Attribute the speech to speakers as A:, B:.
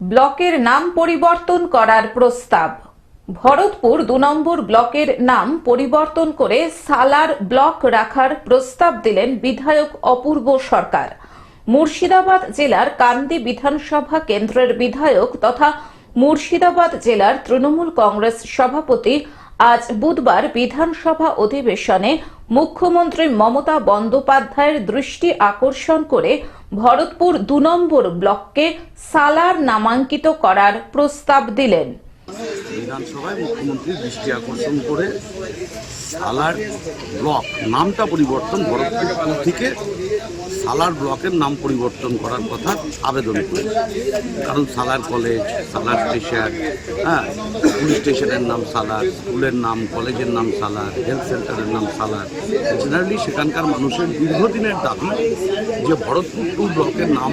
A: ব্লকের নাম পরিবর্তন করার প্রস্তাব। ভরতপুর দু নম্বর ব্লকের নাম পরিবর্তন করে সালার ব্লক রাখার প্রস্তাব দিলেন বিধায়ক অপূর্ব সরকার। মুর্শিদাবাদ জেলার কান্দি বিধানসভা কেন্দ্রের বিধায়ক তথা মুর্শিদাবাদ জেলার তৃণমূল কংগ্রেস সভাপতি আজ বুধবার বিধানসভা অধিবেশনে মুখ্যমন্ত্রী মমতা বন্দ্যোপাধ্যায়ের দৃষ্টি আকর্ষণ করে ভরতপুর দু নম্বর ব্লককে সালার নামাঙ্কিত করার প্রস্তাব দিলেন।
B: বিধানসভায় মুখ্যমন্ত্রীর দৃষ্টি আকর্ষণ করে সালার ব্লক নামটা পরিবর্তন, ভরতপুর থেকে সালার ব্লকের নাম পরিবর্তন করার কথা আবেদন করে কারণ সালার কলেজ, সালার স্টেশন হ্যাঁ পুলিশ স্টেশনের নাম সালার, স্কুলের নাম, কলেজের নাম সালার, হেলথ সেন্টারের নাম সালার। জেনারেলি সেখানকার মানুষের দীর্ঘদিনের দাবি যে ভরতপুর ব্লকের নাম